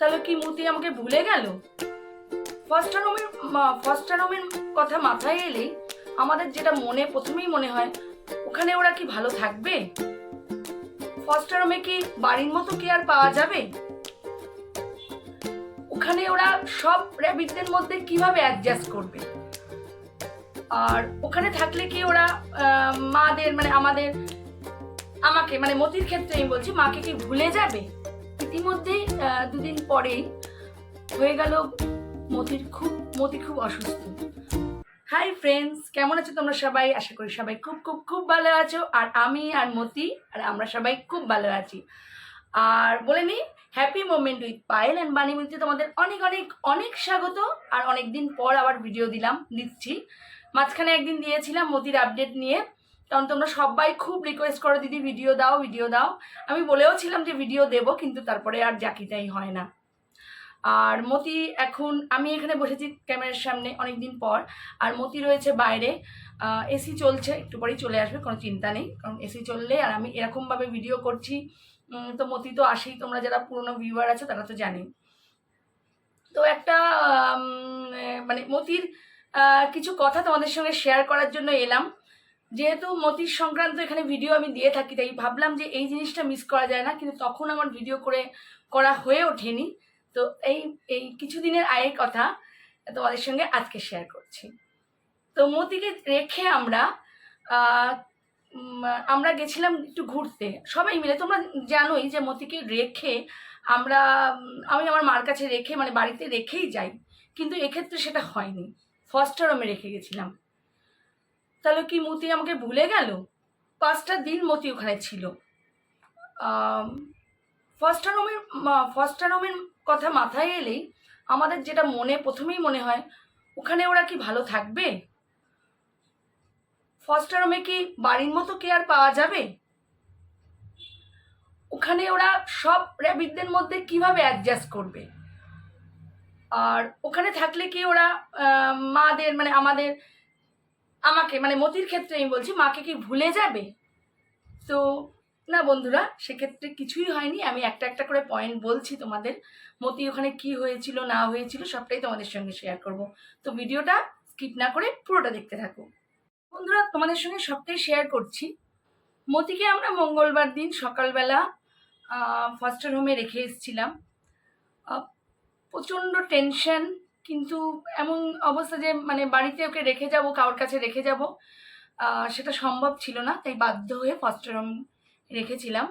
তাহলে কি মতি আমাকে ভুলে গেল? ফার্স্ট রুমের ফার্স্ট রুমের কথা মাথায় এলেই আমাদের যেটা মনে, প্রথমেই মনে হয়, ওখানে ওরা কি ভালো থাকবে? ফার্স্ট রুমে কি বাড়ির মতো কেয়ার পাওয়া যাবে? ওখানে ওরা সব র্যাবিটদের মধ্যে কীভাবে অ্যাডজাস্ট করবে? আর ওখানে থাকলে কি ওরা মাদের মানে আমাদের, আমাকে মানে মতির ক্ষেত্রে আমি বলছি, মাকে কি ভুলে যাবে? ইতিমধ্যেই দুদিন পরেই হয়ে গেল মতির খুব, মতি খুব অসুস্থ। হাই ফ্রেন্ডস কেমন আছো তোমরা সবাই? আশা করি সবাই খুব খুব খুব ভালো আছো। আর আমি আর মতি, আর আমরা সবাই খুব ভালো আছি। আর বলে নিই happy moment with Payel and Bani মিলতে তোমাদের অনেক অনেক অনেক স্বাগত। আর অনেক দিন পর আবার ভিডিও দিলাম, দিচ্ছি। মাঝখানে একদিন দিয়েছিলাম মতির আপডেট নিয়ে। কারণ তোমরা সবাই খুব রিকোয়েস্ট করো, দিদি ভিডিও দাও ভিডিও দাও। আমি বলেও ছিলাম যে ভিডিও দেব, কিন্তু তারপরে আর জাকিটাই হয় না। আর মতি এখন, আমি এখানে বসেছি ক্যামেরার সামনে অনেক দিন পর, আর মতি রয়েছে বাইরে। এসি চলছে, একটু পরেই চলে আসবে, কোনো চিন্তা নেই, কারণ এসি চললে আর আমি এরকমভাবে ভিডিও করছি। তো মতি তো আসেই, তোমরা যারা পুরনো ভিউয়ার আছো, তারা তো জানেই। তো একটা মানে মতির কিছু কথা তোমাদের সঙ্গে শেয়ার করার জন্য এলাম। যেহেতু মতির সংক্রান্ত এখানে ভিডিও আমি দিয়ে থাকি, তাই ভাবলাম যে এই জিনিসটা মিস করা যায় না, কিন্তু তখন আমার ভিডিও করে করা হয়ে ওঠেনি। তো এই এই কিছুদিনের আগের কথা তোমাদের সঙ্গে আজকে শেয়ার করছি। তো মতিকে রেখে আমরা আমরা গেছিলাম একটু ঘুরতে। সবাই মিলে, তোমরা জানোই যে মতিকে রেখে আমরা, আমি আমার মার কাছে রেখে মানে বাড়িতে রেখেই যাই, কিন্তু এক্ষেত্রে সেটা হয়নি। ফার্স্ট রুমে রেখে গেছিলাম। তাহলে কি মতি আমাকে ভুলে গেল? পাঁচটা দিন মতি ওখানে ছিল। ফার্স্ট রুমের ফার্স্ট রুমের কথা মাথায় এলেই আমাদের যেটা মনে, প্রথমেই মনে হয়, ওখানে ওরা কি ভালো থাকবে? ফার্স্ট রুমে কি বাড়ির মতো কেয়ার পাওয়া যাবে? ওখানে ওরা সব র্যাবিটদের মধ্যে কীভাবে অ্যাডজাস্ট করবে? আর ওখানে থাকলে কি ওরা মাদের মানে আমাদের আমাকে মানে মতির ক্ষেত্রে আমি বলছি, মাকে কি ভুলে যাবে? তো না বন্ধুরা, সেক্ষেত্রে কিছুই হয়নি। আমি একটা একটা করে পয়েন্ট বলছি তোমাদের। মতি ওখানে কি হয়েছিল, না হয়েছিল, সবটাই তোমাদের সঙ্গে শেয়ার করব। তো ভিডিওটা স্কিপ না করে পুরোটা দেখতে থাকো। বন্ধুরা, তোমাদের সঙ্গে সবটাই শেয়ার করছি। মতিকে আমরা মঙ্গলবার দিন সকালবেলা ফার্স্ট হোমে রেখে এসেছিলাম। প্রচণ্ড টেনশন কিন্তু এমন অবস্থা যে মানে বাড়িতে ওকে রেখে যাব, কারোর কাছে রেখে যাব সেটা সম্ভব ছিল না, তাই বাধ্য হয়ে ফস্টার হোম রেখেছিলাম।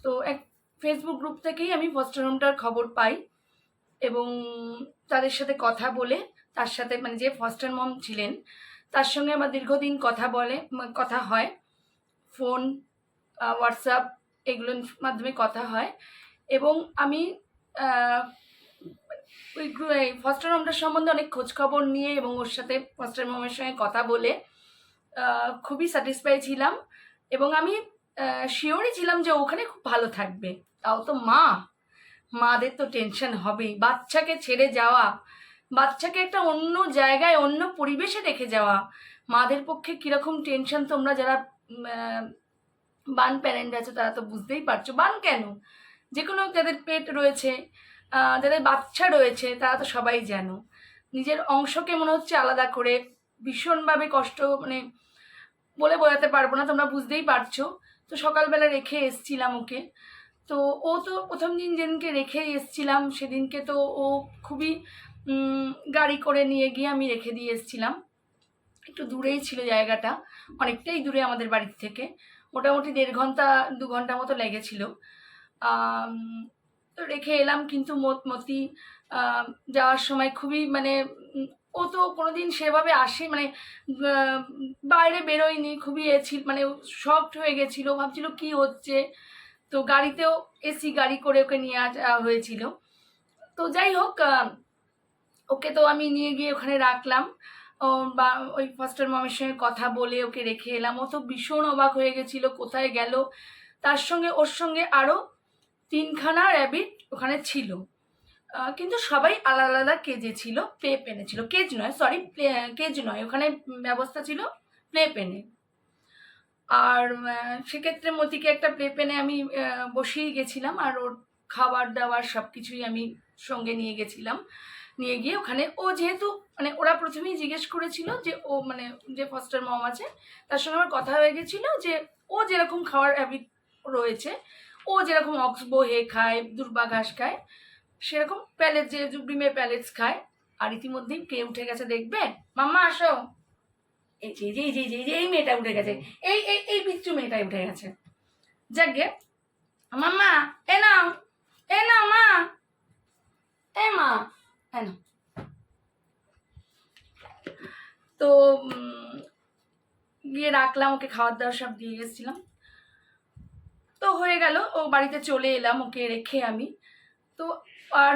তো এক ফেসবুক গ্রুপ থেকেই আমি ফস্টার হোমটার খবর পাই এবং তাদের সাথে কথা বলে, তার সাথে মানে যে ফস্টার মম ছিলেন, তার সঙ্গে আমার দীর্ঘদিন কথা বলে কথা হয়। ফোন হোয়াটসঅ্যাপ এগুলোর মাধ্যমে কথা হয় এবং আমি ওই এই ফস্টার হোমটার সম্বন্ধে অনেক খোঁজ খবর নিয়ে এবং ওর সাথে ফস্টার হোমের সঙ্গে কথা বলে খুবই স্যাটিসফাই ছিলাম এবং আমি শিওরই ছিলাম যে ওখানে খুব ভালো থাকবে। তাও তো মা, মাদের তো টেনশন হবেই। বাচ্চাকে ছেড়ে যাওয়া, বাচ্চাকে একটা অন্য জায়গায়, অন্য পরিবেশে রেখে যাওয়া, মাদের পক্ষে কীরকম টেনশন তোমরা যারা বান প্যারেন্ট আছো তারা তো বুঝতেই পারছ। বান কেন? যে কোনো যাদের পেট রয়েছে। যাদের বাচ্চা রয়েছে, তারা তো সবাই জানো। নিজের অংশকে মনে হচ্ছে আলাদা করে ভীষণভাবে কষ্ট মানে বলে বোঝাতে পারব না, তোমরা বুঝতেই পারছ। তো সকালবেলা রেখে এসছিলাম ওকে। তো ও তো প্রথম দিন যেদিনকে রেখে এসছিলাম, সেদিনকে তো ও খুবই গাড়ি করে নিয়ে গিয়ে আমি রেখে দিয়ে এসছিলাম। একটু দূরেই ছিল জায়গাটা, অনেকটাই দূরে আমাদের বাড়ির থেকে। মোটামুটি দেড় ঘণ্টা, দু ঘণ্টা মতো লেগেছিল। তো রেখে এলাম, কিন্তু মত- মতি যাওয়ার সময় খুবই মানে ও তো কোনোদিন সেভাবে আসে মানে বাইরে বেরোয়নি, খুবই এ ছিল মানে শকড হয়ে গেছিল ভাবছিল কি হচ্ছে। তো গাড়িতেও এসি গাড়ি করে ওকে নিয়ে আসা হয়েছিল। তো যাই হোক ওকে তো আমি নিয়ে গিয়ে ওখানে রাখলাম। বা, ওই ফার্স্টার মামের সঙ্গে কথা বলে ওকে রেখে এলাম। ও তো ভীষণ অবাক হয়ে গেছিল, কোথায় গেল? তার সঙ্গে, ওর সঙ্গে আরও তিনখানা র্যাবিট ওখানে ছিল। কিন্তু সবাই আলাদা আলাদা কেজে ছিল প্লে পেনে ছিল। কেজ নয় সরি কেজ নয়, ওখানে ব্যবস্থা ছিল প্লে পেনে আর সেক্ষেত্রে মতিকে একটা প্লে পেনে আমি বসিয়ে গেছিলাম আর ওর খাবার দাবার সব কিছুই আমি সঙ্গে নিয়ে গেছিলাম। নিয়ে গিয়ে ওখানে ও যেহেতু মানে ওরা প্রথমেই জিজ্ঞেস করেছিল যে ও মানে যে ফস্টার মম আছে, তার সঙ্গে আমার কথা হয়ে গেছিল যে ও যেরকম খাওয়ার হ্যাবিট রয়েছে ও যেরকম অক্সবো হে খায়, দুর্বা ঘাস খায়, সেরকম প্যালেট যে ডিমের প্যালেটস খায়, আর ইতিমধ্যেই কে উঠে গেছে দেখবে? মাম্মা, আসো। এই যে এই যে যে, এই মেয়েটা উঠে গেছে। এই এই এই বিচ্ছু মেয়েটাই উঠে গেছে। যাকে মাম্মা, এ নাও এ নাও, মা। এ মা, এ নাও। তো গিয়ে রাখলাম, ওকে খাবার দাবার সব দিয়ে গেছিলাম। তো হয়ে গেল, ও বাড়িতে চলে এলাম ওকে রেখে আমি। তো আর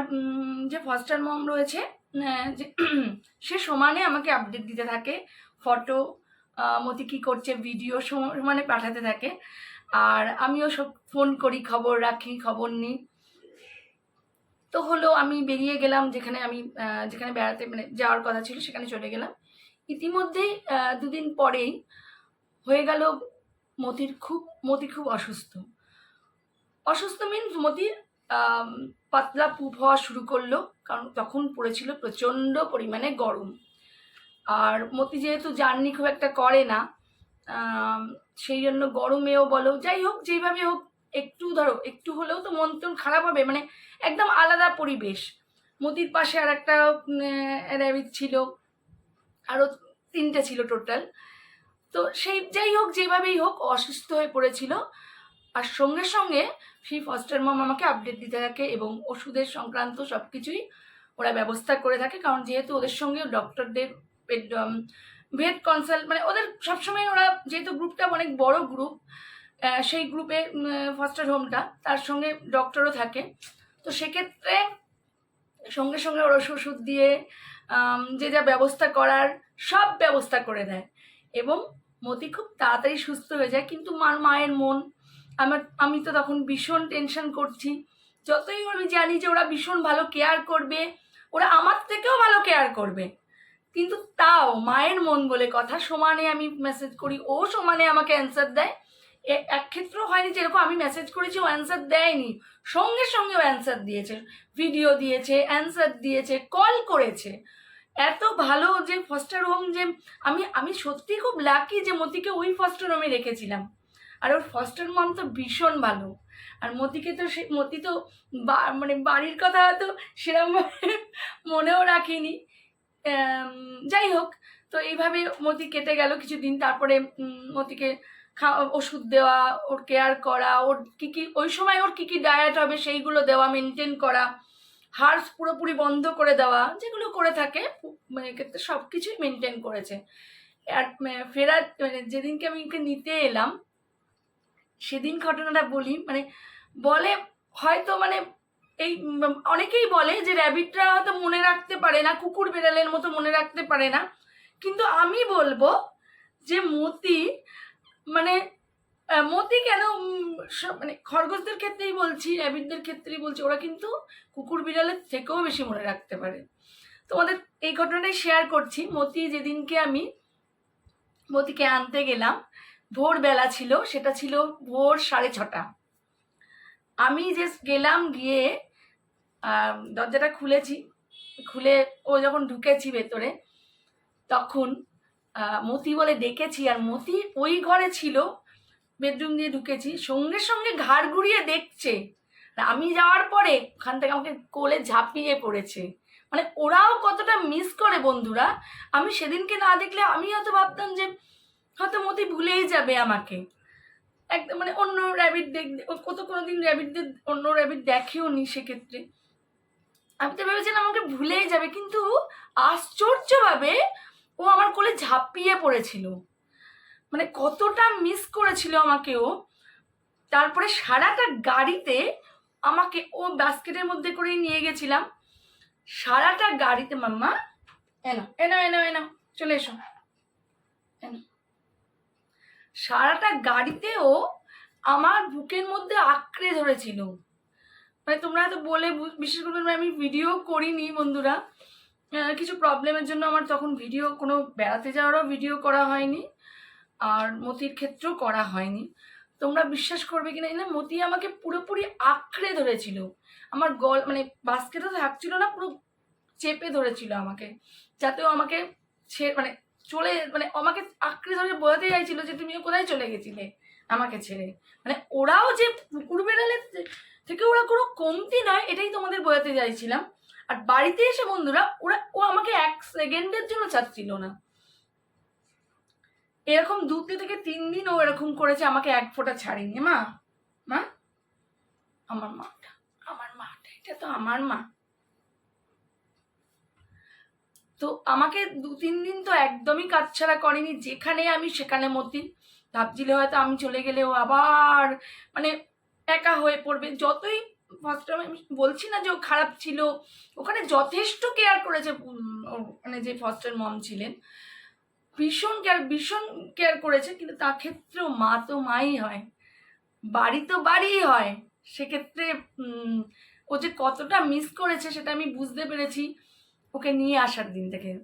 যে ফস্টার মম রয়েছে যে সে সমানে আমাকে আপডেট দিতে থাকে ফটো মতি কী করছে ভিডিও সমানে পাঠাতে থাকে। আর আমিও সব ফোন করি, খবর রাখি, খবর নিই। তো হলো আমি বেরিয়ে গেলাম যেখানে আমি যেখানে বেড়াতে মানে যাওয়ার কথা ছিল, সেখানে চলে গেলাম। ইতিমধ্যেই দুদিন পরেই হয়ে গেল মতির খুব মতি খুব অসুস্থ। অসুস্থ মিনস মতির পাতলা পুপ হওয়া শুরু করল, কারণ তখন পড়েছিল প্রচণ্ড পরিমাণে গরম। আর মতি যেহেতু জার্নি খুব একটা করে না সেই জন্য গরমেও বলো, যাই হোক যেইভাবে হোক, একটু ধরো, একটু হলেও তো মন টন খারাপ হবে মানে একদম আলাদা পরিবেশ। মতির পাশে আর একটা র্যাবিট ছিল আরও তিনটে ছিল টোটাল তো সেই যাই হোক, যেভাবেই হোক, অসুস্থ হয়ে পড়েছিল। আর সঙ্গে সঙ্গে সেই ফস্টার মম আমাকে আপডেট দিতে থাকে এবং ওষুধের সংক্রান্ত সব কিছুই ওরা ব্যবস্থা করে থাকে। কারণ যেহেতু ওদের সঙ্গে ডক্টরদের ভেট কনসাল্ট মানে ওদের সবসময় ওরা যেহেতু গ্রুপটা অনেক বড় গ্রুপ সেই গ্রুপে ফস্টার হোমটা তার সঙ্গে ডক্টরও থাকে। তো সেক্ষেত্রে সঙ্গে সঙ্গে ওরা ওষুধ দিয়ে যে যা ব্যবস্থা করার সব ব্যবস্থা করে দেয়। এবং মতি খুব তাড়াতাড়ি সুস্থ হয়ে যায়, কিন্তু মার মায়ের মন, আমার, আমি তো তখন ভীষণ টেনশন করছি। যতই আমি জানি যে ওরা ভীষণ ভালো কেয়ার করবে, ওরা আমার থেকেও ভালো কেয়ার করবে। কিন্তু তাও মায়ের মন বলে কথা, সমানে আমি মেসেজ করি, ও সমানে আমাকে অ্যান্সার দেয়। এক ক্ষেত্রেও হয়নি যেরকম আমি মেসেজ করেছি, ও অ্যান্সার দেয়নি। সঙ্গে সঙ্গে ও অ্যান্সার দিয়েছে ভিডিও দিয়েছে অ্যান্সার দিয়েছে কল করেছে। এত ভালো যে ফস্টার হোম যে আমি আমি সত্যি খুব লাকি যে মতিকে ওই ফস্টার হোমে রেখেছিলাম। আর ওর ফস্টার মম তো ভীষণ ভালো। আর মতিকে তো সে, মতি তো মানে বাড়ির কথা হয়তো সেরকম মনেও রাখিনি। যাই হোক, তো এইভাবে মতি কেটে গেল কিছুদিন। তারপরে মতিকে খা ওষুধ দেওয়া, ওর কেয়ার করা, ওর কী কী, ওই সময় ওর কী কী ডায়েট হবে সেইগুলো দেওয়া মেনটেন করা হার্স পুরোপুরি বন্ধ করে দেওয়া, যেগুলো করে থাকে মানে ক্ষেত্রে সব কিছুই মেনটেন করেছে। আর ফেরার মানে যেদিনকে আমি নিতে এলাম, সেদিন ঘটনাটা বলি মানে বলে হয়তো মানে এই অনেকেই বলে যে র্যাবিটরা হয়তো মনে রাখতে পারে না, কুকুর বেড়ালের মতো মনে রাখতে পারে না। কিন্তু আমি বলব যে মতি মানে মতি কেন মানে খরগোশদের ক্ষেত্রেই বলছি, র্যাবিটদের ক্ষেত্রেই বলছি, ওরা কিন্তু কুকুর বিড়ালের থেকেও বেশি মনে রাখতে পারে। তোমাদের এই ঘটনাটাই শেয়ার করছি। মতি যেদিনকে আমি, মতিকে আনতে গেলাম, ভোরবেলা ছিল, সেটা ছিল ভোর সাড়ে ছটা। আমি যে গেলাম গিয়ে দরজাটা খুলেছি। খুলে ও যখন ঢুকেছি ভেতরে, তখন মতি বলে ডেকেছি, আর মতি ওই ঘরে ছিল বেডরুম দিয়ে ঢুকেছি, সঙ্গে সঙ্গে ঘাড় ঘুরিয়ে দেখছে। আমি যাওয়ার পরে ওখান থেকে আমাকে কোলে ঝাঁপিয়ে পড়েছে। মানে ওরাও কতটা মিস করে বন্ধুরা, আমি সেদিনকে না দেখলে আমি হয়তো ভাবতাম যে হয়তো মতি ভুলেই যাবে আমাকে। একদম মানে অন্য র্যাবিট দেখ, কত কোনো দিন র্যাবিটদের অন্য র্যাবিট দেখেও নি সেক্ষেত্রে। আমি তো ভেবেছিলাম আমাকে ভুলেই যাবে, কিন্তু আশ্চর্যভাবে ও আমার কোলে ঝাঁপিয়ে পড়েছিল। মানে কতটা মিস করেছিল আমাকে ও তারপরে সারাটা গাড়িতে আমাকে ও বাস্কেটের মধ্যে করেই নিয়ে গেছিলাম। সারাটা গাড়িতে মাম্মা এনো এনো এনো এনো চলে এসো। এনো সারাটা গাড়িতেও আমার বুকের মধ্যে আঁকড়ে ধরেছিল। মানে তোমরা হয়তো বলে বু- বিশ্বাস করবেন আমি ভিডিও করিনি বন্ধুরা। কিছু প্রবলেমের জন্য আমার তখন ভিডিও কোনো বেড়াতে যাওয়ারও ভিডিও করা হয়নি। আর মতির ক্ষেত্রেও করা হয়নি। তোমরা বিশ্বাস করবে কিনা না, মতি আমাকে পুরোপুরি আঁকড়ে ধরেছিল। আমার গল মানে বাস্কেটে থাকছিল না, পুরো চেপে ধরেছিল আমাকে। যাতে ও আমাকে ছে মানে চলে মানে আমাকে আঁকড়ে ধরে বোঝাতে চাইছিল যে তুমি কোথায় চলে গেছিলে আমাকে ছেড়ে। মানে ওরাও যে কুকুর বেড়ালে থেকে ওরা কোনো কমতি নয়, এটাই তোমাদের বোঝাতে চাইছিলাম। আর বাড়িতে এসে বন্ধুরা, ওরা, ও আমাকে এক সেকেন্ডের জন্য চাচ্ছিল না। এরকম দু থেকে তিন দিন ও এরকম করেছে, আমাকে এক ফোঁটা ছাড়িনি, মা। মা? আমার মাটা আমার মাটা, এটা তো আমার মা। তো আমাকে দু তিন দিন তো একদমই কাজ ছাড়া করেনি, যেখানে আমি সেখানে মতি ভাবছিল হয়তো আমি চলে গেলে ও আবার মানে একা হয়ে পড়বে। যতই ফার্স্ট আমি বলছি না যে ও খারাপ ছিল, ওখানে যথেষ্ট কেয়ার করেছে মানে যে ফস্টার মম ছিলেন। ভীষণ কেয়ার ভীষণ কেয়ার করেছে, কিন্তু তার ক্ষেত্রেও মা তো মাই হয়। বাড়ি তো বাড়িই হয়। সেক্ষেত্রে ও যে কতটা মিস করেছে সেটা আমি বুঝতে পেরেছি ওকে নিয়ে আসার দিন থেকে।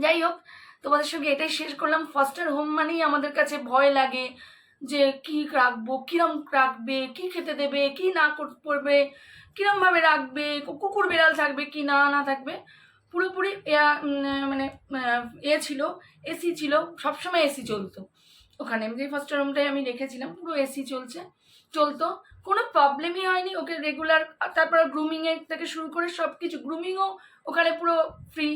যাই হোক, তোমাদের সঙ্গে এটাই শেষ করলাম। ফস্টার হোম মানেই আমাদের কাছে ভয় লাগে যে কি রাখব, কিরম রাখবে, কি খেতে দেবে, কি না কর- করবে, কিরমভাবে রাখবে কুকুর বিড়াল থাকবে কি না না থাকবে। পুরোপুরি মানে এ ছিল, এসি ছিল, সবসময় এসি চলতো ওখানে। যে ফার্স্ট রুমটাই আমি রেখেছিলাম, পুরো এসি চলছে, চলতো। কোনো প্রবলেমই হয়নি, ওকে রেগুলার তারপর গ্রুমিংয়ের থেকে শুরু করে সব কিছু গ্রুমিংও ওখানে পুরো ফ্রি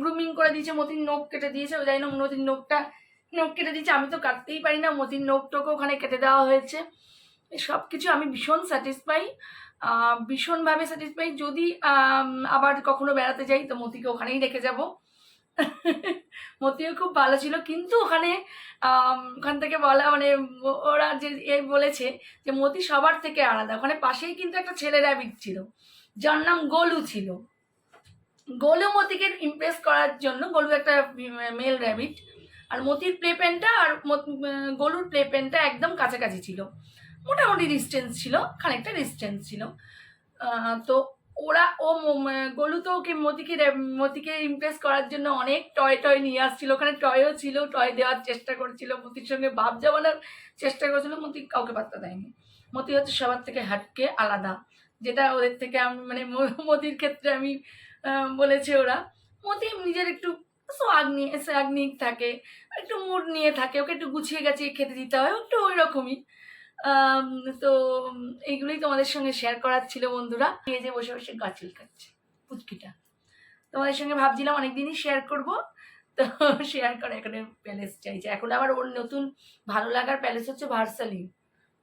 গ্রুমিং করে দিয়েছে, মতির নখ কেটে দিয়েছে, ও জানি না মতির নখটা, নখ কেটে দিয়েছে, আমি তো কাটতেই পারি না, মতির নখটাকে ওখানে কেটে দেওয়া হয়েছে। সব কিছু আমি ভীষণ স্যাটিসফাই ভীষণভাবে স্যাটিসফাই যদি আবার কখনো বেড়াতে যাই, তো মতিকে ওখানেই রেখে যাব। মতিও খুব ভালো ছিল, কিন্তু ওখানে ওখান থেকে বলা মানে ওরা যে, এ বলেছে যে, মতি সবার থেকে আলাদা। ওখানে পাশেই কিন্তু একটা ছেলে র্যাবিট ছিল, যার নাম গোলু ছিল। গোলু মতিকে ইমপ্রেস করার জন্য, গোলু একটা মেল র্যাবিট আর মতির প্লে পেনটা আর গলুর প্লে পেনটা একদম কাছাকাছি ছিল। মোটামুটি ডিস্টেন্স ছিল, খানিকটা ডিস্টেন্স ছিল। তো ওরা, ও গলু তো ওকে মতিকে মতিকে ইমপ্রেস করার জন্য অনেক টয় টয় নিয়ে আসছিল। ওখানে টয়ও ছিল টয় দেওয়ার চেষ্টা করছিল, মতির সঙ্গে ভাব জমানোর চেষ্টা করেছিল, মতি কাউকে পাত্তা দেয়নি। মতি হচ্ছে সবার থেকে হাটকে আলাদা, যেটা ওদের থেকে আমি মানে মতির ক্ষেত্রে আমি বলেছে ওরা। মতি নিজের একটু সোয়াগ নিয়ে থাকে, একটু মুড নিয়ে থাকে, ওকে একটু গুছিয়ে গাছিয়ে খেতে দিতে হয়, একটু ওই রকমই। তো উম, এইগুলোই তোমাদের সঙ্গে শেয়ার করার ছিল বন্ধুরা। এই যে বসে বসে গাছিল কাটছে পুচকিটা। তোমাদের সঙ্গে ভাবছিলাম অনেকদিনই শেয়ার করব। তো শেয়ার করে এখানে প্যালেস চাইছে। এখন আবার ওর নতুন ভালো লাগার প্যালেস হচ্ছে ভার্সালি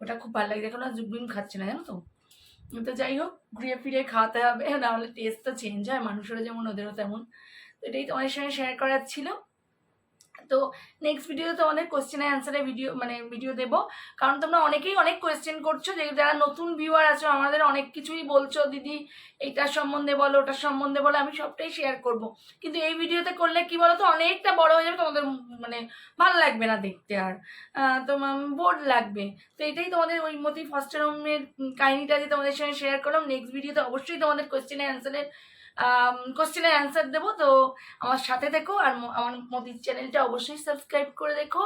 ওটা খুব ভালো লাগে। এখন আর জুবিম খাচ্ছে না জানো তো? তো যাই হোক ঘুরিয়ে ফিরে খাওয়াতে হবে। নাহলে টেস্ট তো চেঞ্জ হয় মানুষেরও যেমন ওদেরও তেমন। তো এটাই তোমাদের সঙ্গে শেয়ার করার ছিল। তো নেক্সট ভিডিওতে তোমাদের কোশ্চেনের অ্যান্সারে ভিডিও মানে ভিডিও দেবো। কারণ তোমরা অনেকেই অনেক কোয়েশ্চেন করছ, যে যারা নতুন ভিউয়ার আছো, আমাদের অনেক কিছুই বলছো, দিদি এইটার সম্বন্ধে বলো ওটার সম্বন্ধে বলো, আমি সবটাই শেয়ার করব। কিন্তু এই ভিডিওতে করলে কি বলো তো অনেকটা বড় হয়ে যাবে, তোমাদের মানে ভালো লাগবে না দেখতে আর তোমার বোর্ড লাগবে। তো এটাই তোমাদের ওই মতি ফার্স্ট রুমের কাহিনিটা যে তোমাদের সঙ্গে শেয়ার করলাম। নেক্সট ভিডিওতে অবশ্যই তোমাদের কোয়েশ্চেনের অ্যান্সারের কোশ্চেনের অ্যান্সার দেবো। তো আমার সাথে দেখো আর আমার মোদির চ্যানেলটা অবশ্যই সাবস্ক্রাইব করে দেখো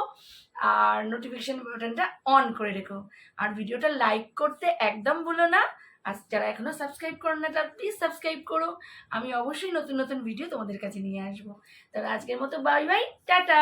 আর নোটিফিকেশন বাটনটা অন করে রেখো। আর ভিডিওটা লাইক করতে একদম ভুলো না। আর যারা এখনও সাবস্ক্রাইব করো না, তারা প্লিজ সাবস্ক্রাইব করো। আমি অবশ্যই নতুন নতুন ভিডিও তোমাদের কাছে নিয়ে আসব। তাহলে আজকের মতো বাই বাই টাটা!